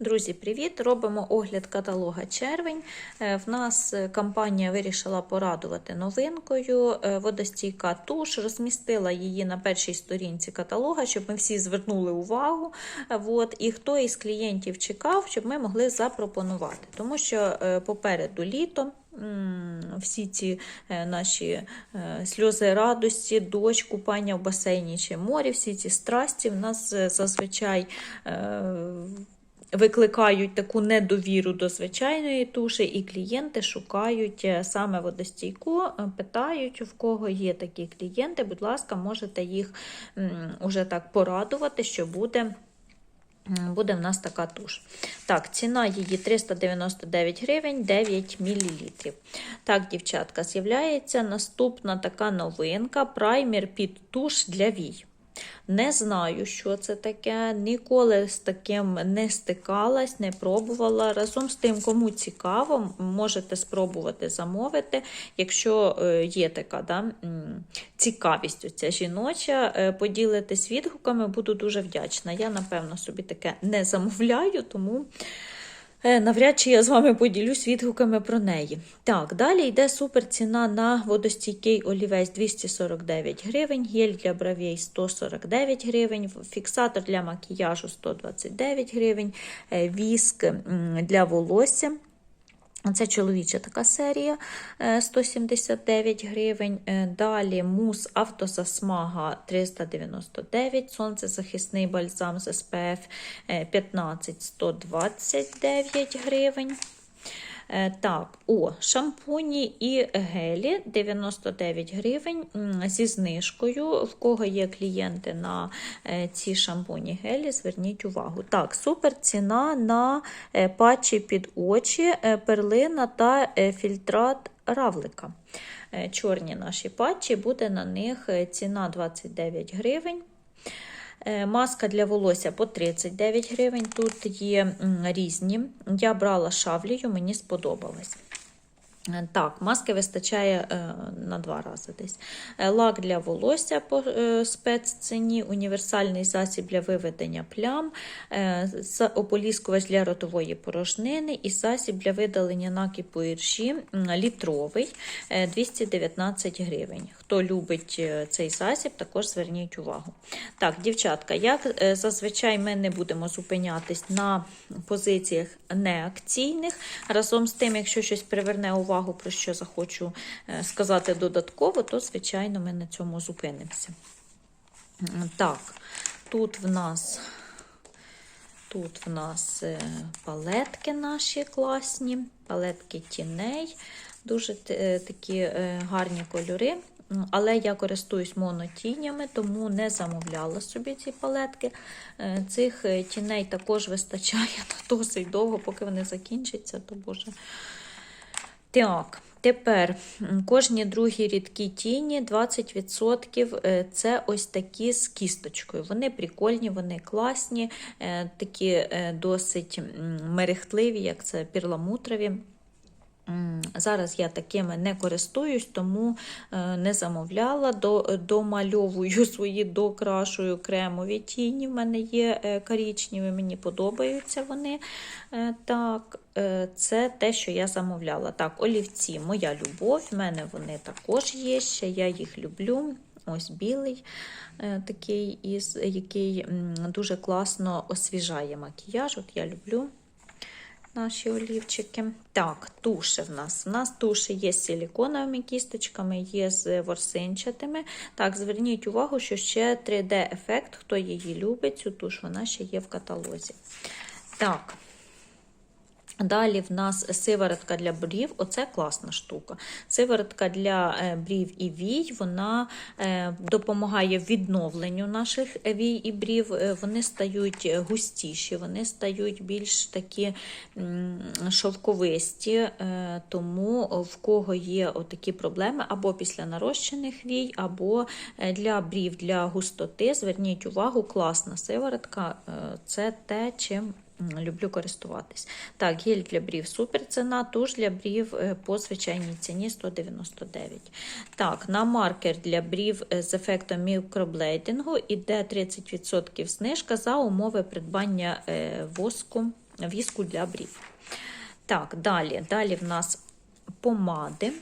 Друзі, привіт! Робимо огляд каталога червень. Е, В нас е, компанія вирішила порадувати новинкою. Е, Водостійка туш розмістила її на першій сторінці каталога, щоб ми всі звернули увагу. От, і хто із клієнтів чекав, щоб ми могли запропонувати. Тому що попереду літо. Всі ці наші сльози радості, дощ, купання в басейні чи морі, всі ці страсті в нас зазвичай викликають таку недовіру до звичайної туші, і клієнти шукають е, саме водостійку, е, питають, в кого є такі клієнти. Будь ласка, можете їх уже так порадувати, що буде. Буде в нас така туш. Так, ціна її 399 гривень 9 мл. Так, дівчатка, з'являється наступна така новинка: праймер під туш для вій. Не знаю, що це таке, ніколи з таким не стикалась, не пробувала. Разом з тим, кому цікаво, можете спробувати замовити. Якщо е, є така да, цікавість оця жіноча, е, поділитись відгуками, буду дуже вдячна. Я, напевно, собі таке не замовляю, тому. Е, Навряд чи я з вами поділюсь відгуками про неї. Так, далі йде супер ціна на водостійкий олівець 249 гривень, гель для бровей 149 гривень, фіксатор для макіяжу 129 гривень, е, віск для волосся. Це чоловіча така серія е, 179 гривень. Е, Далі мус автозасмага 399, сонцезахисний бальзам з SPF е, 15 129 гривень. Е, Так, о, шампуні і гелі 99 гривень зі знижкою. В кого є клієнти на е, ці шампуні гелі, зверніть увагу. Так, супер ціна на е, патчі під очі, перлина та фільтрат равлика. Чорні наші патчі, буде на них ціна 29 гривень. Е, Маска для волосся по 39 гривень. Тут є різні. Я брала шавлію, мені сподобалось. Е, Так, маски вистачає е, на два рази десь. Лак для волосся по спецціні, універсальний засіб для виведення плям, ополіскувач для ротової порожнини і засіб для видалення накипу іржі літровий е, 219 гривень. Хто любить е, цей засіб, також зверніть увагу. Так, дівчатка, як е, зазвичай ми не будемо зупинятись на позиціях неакційних. Разом з тим, якщо щось приверне увагу, про що захочу е, сказати додатково, то, звичайно, ми на цьому зупинимося. Так, тут в нас. Тут в нас палетки наші класні, палетки тіней, дуже такі гарні кольори. Але я користуюсь монотінями, тому не замовляла собі ці палетки. Е, Цих е, тіней також вистачає на досить довго, поки вони закінчаться, то боже. Так, тепер кожні другі рідкі тіні 20% е, це ось такі з кісточкою. Вони прикольні, вони класні, такі досить мерехтливі, як це перламутрові. Зараз я такими не користуюсь, тому е, не замовляла. Домальовую свої, докрашую кремові тіні. В мене є е, мені подобаються вони. Е, Так, це те, що я замовляла. Так, олівці, моя любов. В мене вони також є ще, я їх люблю. Ось білий такий, із, який дуже класно освіжає макіяж. От я люблю наші олівчики. Так, туші в нас. У нас туші є з силіконовими кісточками, є з ворсинчатими. Так, зверніть увагу, що ще 3D-ефект, хто її любить, цю туш, вона ще є в каталозі. Так. Далі в нас сиворотка для брів, оце класна штука. Сиворотка для е, брів і вій, вона е, допомагає відновленню наших вій і брів. Е, Вони стають густіші, вони стають більш такі шовковисті, тому в кого є отакі проблеми або після нарощених вій, або для брів, для густоти, зверніть увагу, класна сиворотка це те, чим Люблю користуватись. Так, гель для брів супер ціна, туш для брів е, по звичайній ціні 199. Так, на маркер для брів е, з ефектом мікроблейдингу іде 30% знижка за умови придбання е, воску віску для брів. Так, далі. Далі в нас помади,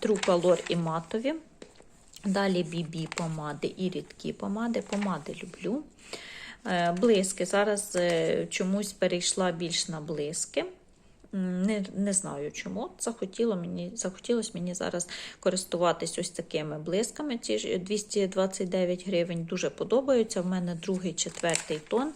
True Color і матові. Далі BB помади і рідкі помади. Помади люблю. Е, Блиски. Зараз е, чомусь перейшла більш на блиски. Не, не знаю чому. Захотіло мені, захотілося мені зараз користуватись ось такими блисками. Ці 229 гривень дуже подобаються. В мене другий, четвертий тон.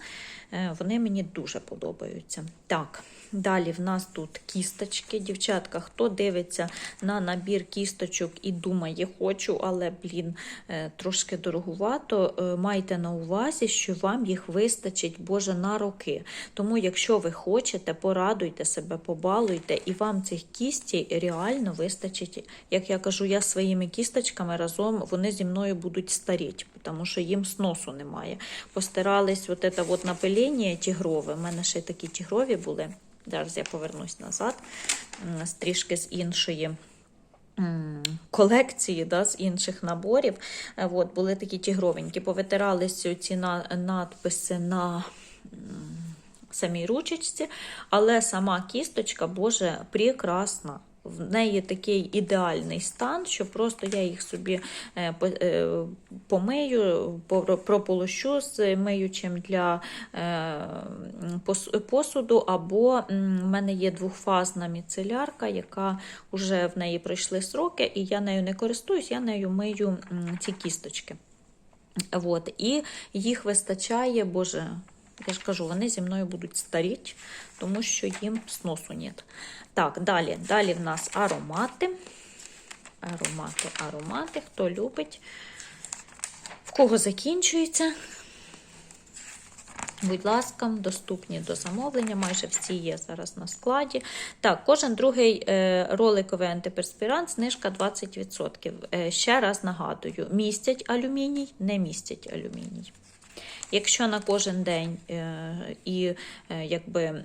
Е, Вони мені дуже подобаються. Так, далі в нас тут кісточки. Дівчатка, хто дивиться на набір кісточок і думає, хочу, але, блін, е, трошки дорогувато, е, майте на увазі, що вам їх вистачить, Боже, на роки. Тому, якщо ви хочете, порадуйте себе, побалуйте, і вам цих кістей реально вистачить. Як я кажу, я своїми кісточками разом вони зі мною будуть старіти, тому що їм сносу немає. Постарались от це от напилення тігрове. У мене ще такі тігрові були. Зараз я повернусь назад, м, з іншої колекції, да, з інших наборів. Е, От, були такі тігровенькі. Повитиралися ці на, надписи на самій ручечці, але сама кісточка, Боже, прекрасна. В неї такий ідеальний стан, що просто я їх собі е, е, помию, прополощу з миючим для е, посуду, або в мене є двохфазна міцелярка, яка вже в неї пройшли сроки, і я нею не користуюсь, я нею мию ці кісточки. От, і їх вистачає, Боже, я ж кажу, вони зі мною будуть старіти, тому що їм сносу нет. Так, далі. Далі в нас аромати. Аромати, аромати. Хто любить? В кого закінчується? Будь ласка, доступні до замовлення, майже всі є зараз на складі. Так, кожен другий е, роликовий антиперспірант, знижка 20%. Е, ще раз нагадую: містять алюміній, не містять алюміній. Якщо на кожен день е, і е, якби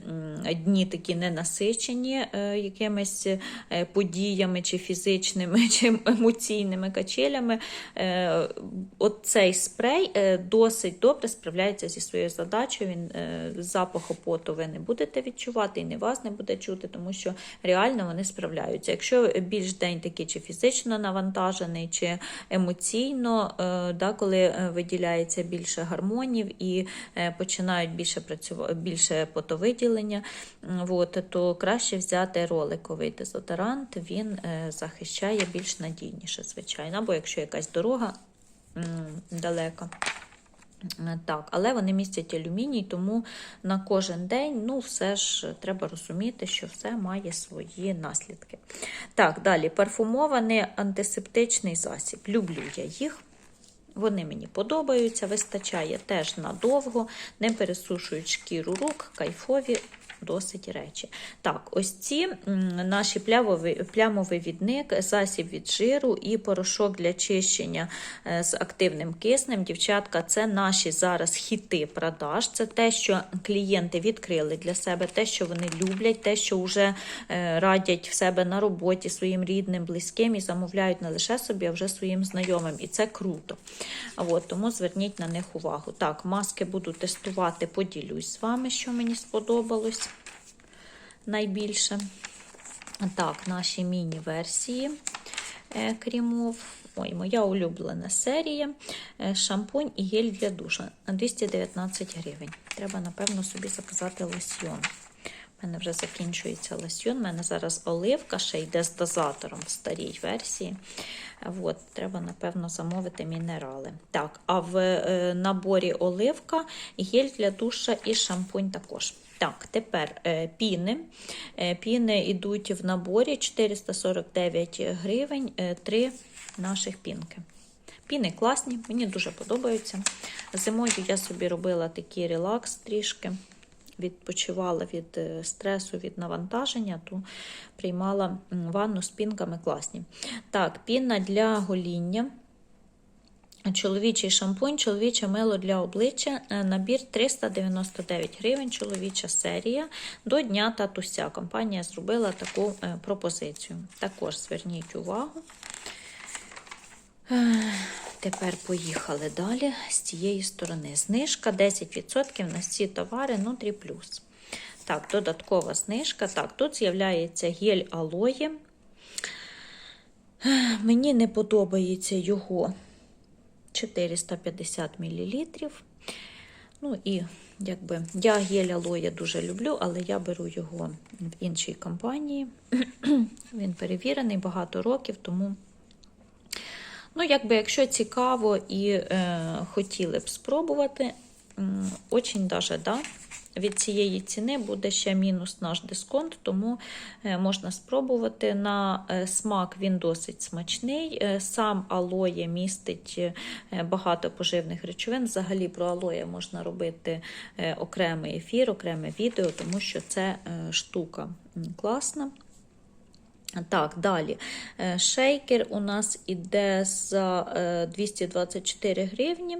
дні такі не насичені е, якимись подіями, чи фізичними, чи емоційними качелями, е, от цей спрей досить добре справляється зі своєю задачею. Він запаху поту ви не будете відчувати, і не вас не буде чути, тому що реально вони справляються. Якщо більш день такий чи фізично навантажений, чи емоційно, да, коли виділяється більше гормонів і е, починають більше працювати більше потовиділення, от, то краще взяти роликовий дезодорант, він е, захищає більш надійніше, звичайно. Або якщо якась дорога далека. Так, але вони містять алюміній, тому на кожен день, ну, все ж треба розуміти, що все має свої наслідки. Так, далі парфумований антисептичний засіб. Люблю я їх. Вони мені подобаються, вистачає теж надовго, не пересушують шкіру рук, кайфові досить речі. Так, ось ці наші плямовий, плямовий відник, засіб від жиру і порошок для чищення е, з активним киснем. Дівчатка, це наші зараз хіти продаж. Це те, що клієнти відкрили для себе, те, що вони люблять, те, що вже е, радять в себе на роботі своїм рідним, близьким і замовляють не лише собі, а вже своїм знайомим. І це круто. От, тому зверніть на них увагу. Так, маски буду тестувати, поділюсь з вами, що мені сподобалось найбільше. Так, наші міні-версії е, крімов. Ой, моя улюблена серія. Е, Шампунь і гель для душа 219 гривень. Треба, напевно, собі заказати лосьйон. У мене вже закінчується лосьйон. У мене зараз оливка ще йде з дозатором в старій версії. От, треба, напевно, замовити мінерали. Так, а в е, наборі оливка, гель для душа і шампунь також. Так, тепер е, піни. Е, піни йдуть в наборі 449 гривень, е, три наших пінки. Піни класні, мені дуже подобаються. Зимою я собі робила такий релакс трішки, відпочивала від е, стресу, від навантаження, то приймала ванну з пінками класні. Так, піна для гоління. Чоловічий шампунь, чоловіче мило для обличчя, е, набір 399 гривень, чоловіча серія. До Дня татуся. Компанія зробила таку е, пропозицію. Також зверніть увагу. Тепер поїхали далі з цієї сторони. Знижка 10% на всі товари Нутрі Плюс. Так, додаткова знижка. Так, тут з'являється гель алоє. Мені не подобається його 450 мл. Ну і якби я гель алоє дуже люблю, але я беру його в іншій компанії. Він перевірений багато років, тому. Ну, якби, якщо цікаво і е, хотіли б спробувати, очень даже, да, від цієї ціни буде ще мінус наш дисконт, тому е, можна спробувати. На е, смак він досить смачний. Е, Сам алоє містить багато поживних речовин. Взагалі про алоє можна робити окремий ефір, окреме відео, тому що це штука класна. Так, далі. Е, Шейкер у нас іде за е, 224 гривні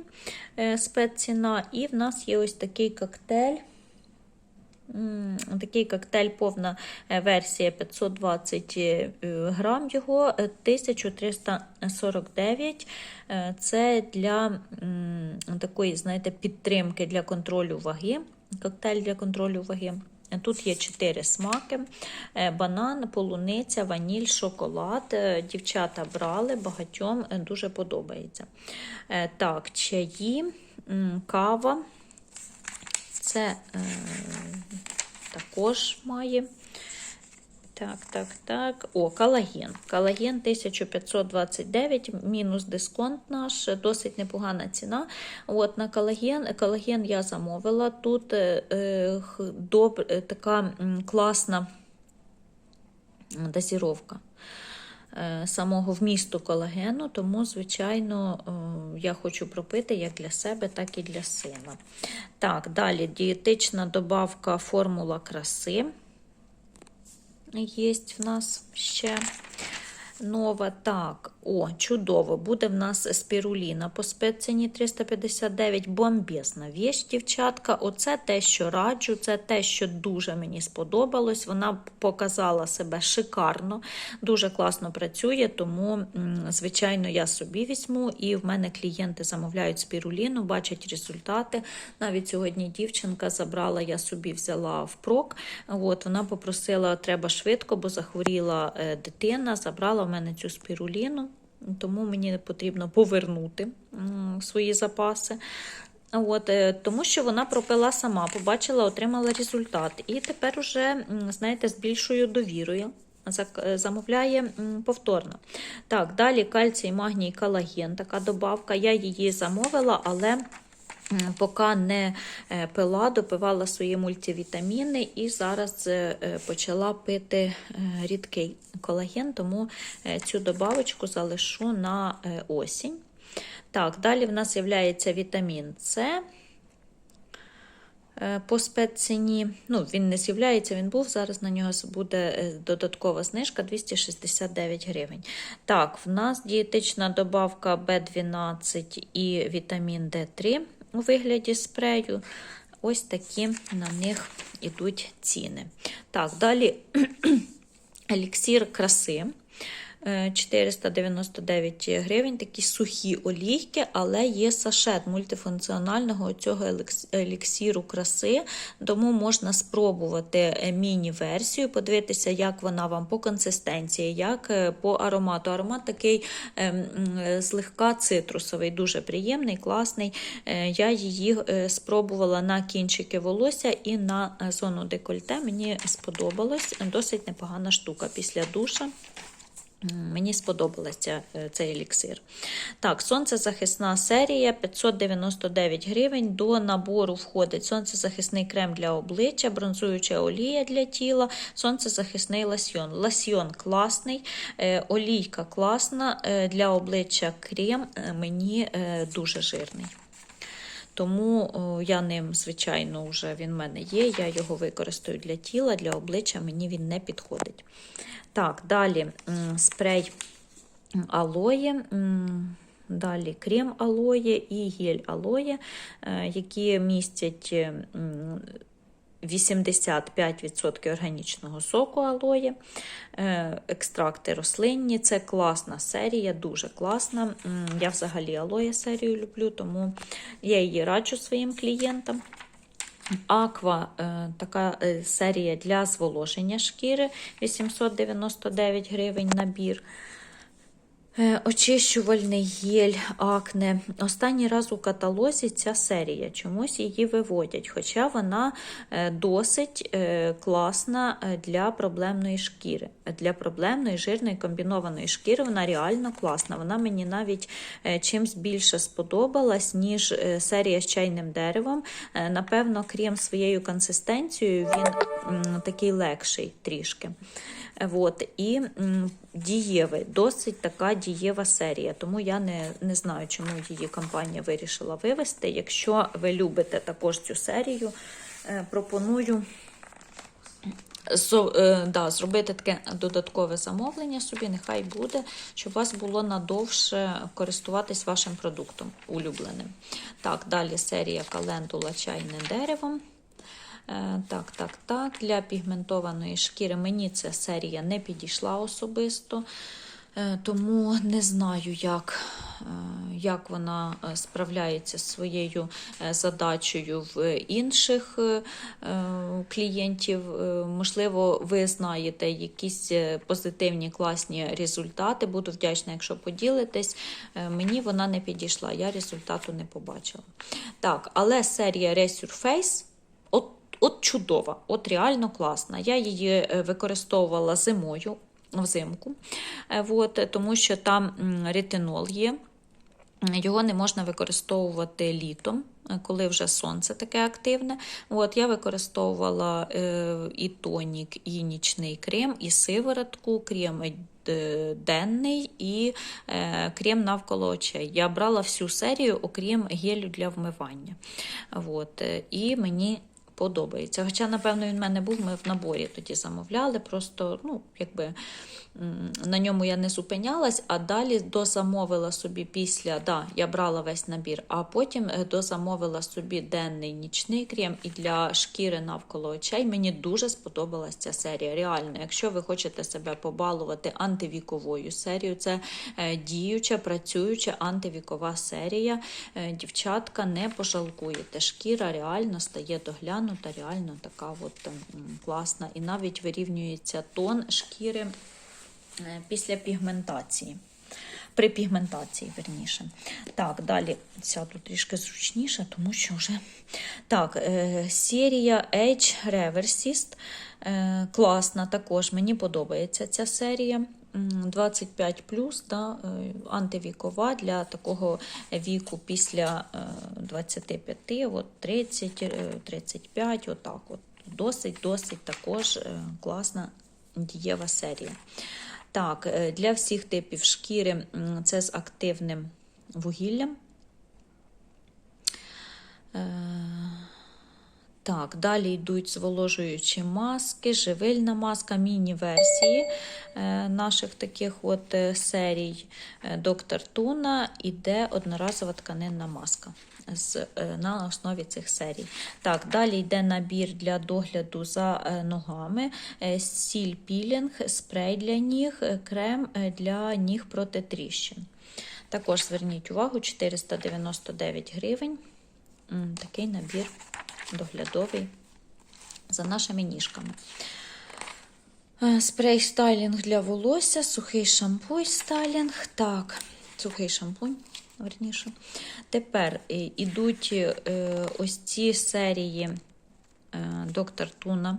е, спецціна, і в нас є ось такий коктейль. Такий коктейль, повна е, версія 520 е, грам його, е, 1349. Е, Це для такої, знаєте, підтримки для контролю ваги. Коктейль для контролю ваги. Тут є чотири смаки: Е, банан, полуниця, ваніль, шоколад. Е, Дівчата брали, багатьом е, дуже подобається. Так, чаї, кава. Це також має. Так, так, так. О, колаген. Колаген 1529, мінус дисконт наш, досить непогана ціна. От на колаген, колаген я замовила. Тут е, е, доб, е, така класна дозіровка е, самого вмісту колагену, тому, звичайно, е, я хочу пропити як для себе, так і для сина. Так, далі дієтична добавка формула краси. Є в нас ще нова. Так, о, чудово. Буде в нас спіруліна по спецціні 359. Бомбезна віч, дівчатка. Оце те, що раджу, це те, що дуже мені сподобалось. Вона показала себе шикарно, дуже класно працює, тому, звичайно, я собі візьму. І в мене клієнти замовляють спіруліну, бачать результати. Навіть сьогодні дівчинка забрала, я собі взяла впрок. От, вона попросила, треба швидко, бо захворіла е, дитина, забрала в мене цю спіруліну, тому мені потрібно повернути свої запаси. От, е, тому що вона пропила сама, побачила, отримала результат. І тепер уже, знаєте, з більшою довірою е, замовляє повторно. Так, далі кальцій, магній, колаген, така добавка. Я її замовила, але. М, Поки не е, пила, допивала свої мультивітаміни і зараз е, е, почала пити е, рідкий колаген, тому е, цю добавочку залишу на е, осінь. Так, далі в нас з'являється вітамін С. Е, По спецціні, ну, він не з'являється, він був. Зараз на нього буде е, додаткова знижка 269 гривень. Так, в нас дієтична добавка B12 і вітамін D3 у вигляді спрею. Ось такі на них ідуть ціни. Так, далі еліксір краси. Е, 499 гривень, такі сухі олійки, але є сашет мультифункціонального цього еліксіру краси, тому можна спробувати е, міні-версію, подивитися, як вона вам по консистенції, як е, по аромату. Аромат такий е, злегка цитрусовий, дуже приємний, класний. Я її спробувала на кінчики волосся і на зону декольте. Мені сподобалось. Досить непогана штука після душа. Мені сподобалася е, цей еліксир. Так, сонцезахисна серія 599 гривень. До набору входить сонцезахисний крем для обличчя, бронзуюча олія для тіла, сонцезахисний ласьйон. Ласьйон класний, е, олійка класна, е, для обличчя крем мені дуже жирний. Тому я ним, звичайно, вже він в мене є. Я його використаю для тіла, для обличчя мені він не підходить. Так, далі спрей алоє, далі крем алоє і гель алоє, е, які містять 85% органічного соку алоє, е, екстракти рослинні. Це класна серія, дуже класна. Я взагалі алоє серію люблю, тому я її раджу своїм клієнтам. Аква е, така е, серія для зволоження шкіри 899 гривень набір. Е, Очищувальний гель акне. Останній раз у каталозі ця серія. Чомусь її виводять, хоча вона е, досить е, класна для проблемної шкіри. Для проблемної жирної комбінованої шкіри вона реально класна. Вона мені навіть чимсь більше сподобалась, ніж серія з чайним деревом. Напевно, крім своєю консистенцією, він такий легший трішки. От, і дієвий, досить така дієва серія. Тому я не, не знаю, чому її компанія вирішила вивести. Якщо ви любите також цю серію, е, пропоную е, да, зробити таке додаткове замовлення собі, нехай буде, щоб у вас було надовше користуватись вашим продуктом улюбленим. Так, далі серія календула чайним деревом. Е, Так, так, так. Для пігментованої шкіри мені ця серія не підійшла особисто, е, тому не знаю, як, е, як вона справляється з своєю задачею в інших клієнтів. Можливо, ви знаєте якісь позитивні класні результати. Буду вдячна, якщо поділитесь. Мені вона не підійшла, я результату не побачила. Так, але серія Resurface от, чудова, от реально класна. Я її е, використовувала зимою, взимку, е, от, тому що там ретинол є. Його не можна використовувати літом, е, коли вже сонце таке активне. От, я використовувала і тонік, і нічний крем, і сиворотку, крем денний і крем навколо очей. Я брала всю серію, окрім гелю для вмивання. От, і мені подобається. Хоча, напевно, він в мене був, ми в наборі тоді замовляли, просто ну, якби на ньому я не зупинялась, а далі дозамовила собі після, да, я брала весь набір, а потім е, дозамовила собі денний нічний крем і для шкіри навколо очей. Мені дуже сподобалась ця серія. Реально, якщо ви хочете себе побалувати антивіковою серією, це е, діюча, працююча антивікова серія. Е, Дівчатка, не пожалкуєте. Шкіра реально стає доглянута, реально така от, класна. І навіть вирівнюється тон шкіри е, після пігментації. При пігментації, верніше. Так, далі сяду трішки зручніше, тому що вже. Так, е, серія Age Reversist. Е, класна також, мені подобається ця серія. М, 25 да, е, антивікова для такого віку після е, 25, от 30, е, 35, отак от. Досить, досить також е, класна дієва серія. Так, е, для всіх типів шкіри це з активним вугіллям. Так, далі йдуть зволожуючі маски, живильна маска, міні-версії е, наших таких от е, серій е, Доктор Туна іде одноразова тканинна маска з, на основі цих серій. Так, далі йде набір для догляду за ногами, сіль пілінг, спрей для ніг, крем для ніг проти тріщин. Також зверніть увагу, 499 гривень. Такий набір доглядовий за нашими ніжками. Е, Спрей стайлінг для волосся, сухий шампунь стайлінг. Так, сухий шампунь, верніше. Тепер йдуть ідуть е, ось ці серії е, Доктор Туна.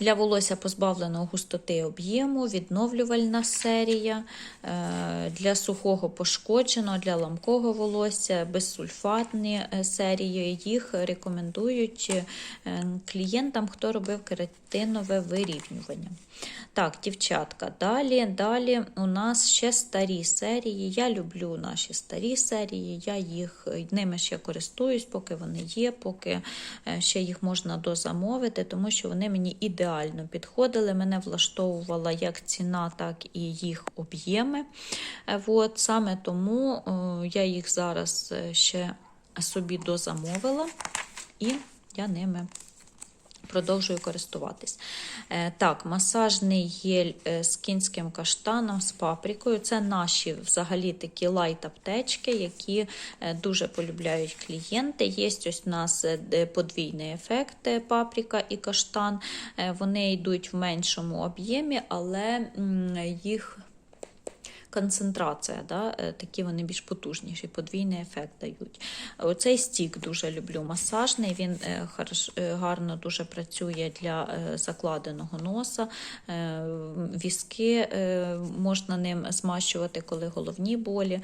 Для волосся позбавленого густоти об'єму, відновлювальна серія, е, для сухого пошкодженого, для ламкого волосся, безсульфатні е, серії. Їх рекомендують е, клієнтам, хто робив кератинове вирівнювання. Так, дівчатка, далі, далі у нас ще старі серії. Я люблю наші старі серії, я їх ними ще користуюсь, поки вони є, поки ще їх можна дозамовити, тому що вони мені ідеально підходили. Мене влаштовувала як ціна, так і їх об'єми. Е, От, саме тому е, я їх зараз е, ще собі дозамовила, і я ними Продовжую користуватись. Е, Так, масажний гель е, з кінським каштаном, з паприкою. Це наші взагалі такі лайт-аптечки, які е, дуже полюбляють клієнти. Є ось у нас подвійний ефект паприка і каштан. Вони йдуть в меншому об'ємі, але їх концентрація, да, е, такі вони більш потужніші, подвійний ефект дають. Оцей стік дуже люблю масажний, він е, е, гарно дуже працює для закладеного носа. віски можна ним змащувати, коли головні болі.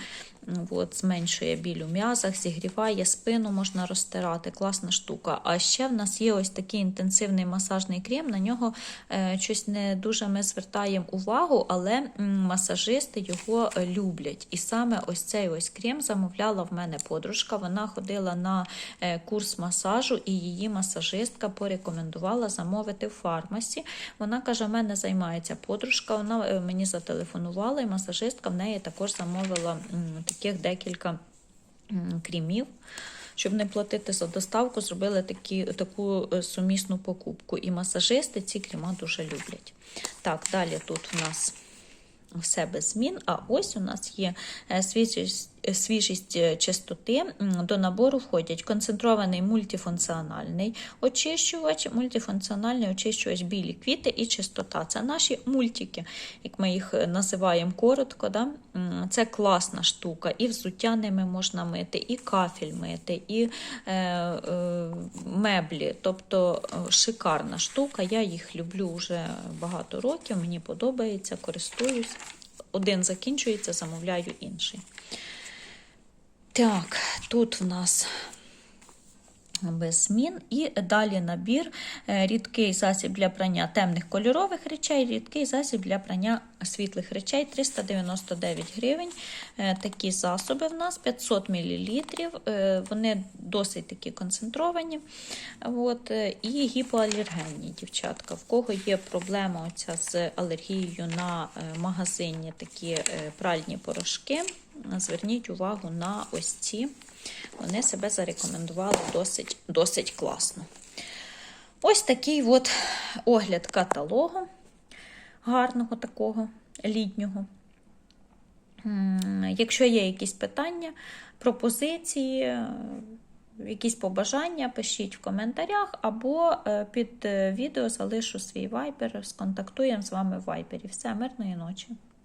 От, зменшує біль у м'язах, зігріває спину, можна розтирати. Класна штука. А ще в нас є ось такий інтенсивний масажний крем. На нього е, щось не дуже ми звертаємо увагу, але масажисти його люблять. І саме ось цей ось крем замовляла в мене подружка. Вона ходила на е, курс масажу, і її масажистка порекомендувала замовити в фармасі. Вона каже: мене займається подружка. Вона е, мені зателефонувала, і масажистка в неї також замовила м, таких декілька крімів. Щоб не платити за доставку, зробили такі, таку е, сумісну покупку. І масажисти ці крема дуже люблять. Так, далі тут у нас все без змін. А ось у нас є е, свіжість, свіжість е, чистоти. До набору входять концентрований мультифункціональний очищувач, мультифункціональний очищувач білі квіти і чистота. Це наші мультики, як ми їх е, називаємо коротко. Да? Це класна штука. І взуття ними можна мити, і кафель мити, і е, е, меблі. Тобто е, шикарна штука. Я їх люблю вже багато років, мені подобається, користуюсь. Один закінчується, замовляю інший. Так, тут в нас без змін. І далі набір. Е, Рідкий засіб для прання темних кольорових речей, рідкий засіб для прання світлих речей 399 гривень. Е, Такі засоби в нас 500 мл. Вони досить такі концентровані. От, е, і гіпоалергенні дівчатка. В кого є проблема оця з алергією на е, магазині такі е, пральні порошки, зверніть увагу на ось ці. Вони себе зарекомендували досить, досить класно. Ось такий от огляд каталогу гарного такого літнього. Якщо є якісь питання, пропозиції, якісь побажання, пишіть в коментарях або е, під е, відео залишу свій вайбер, сконтактуємо з вами в вайбері. Все, мирної ночі!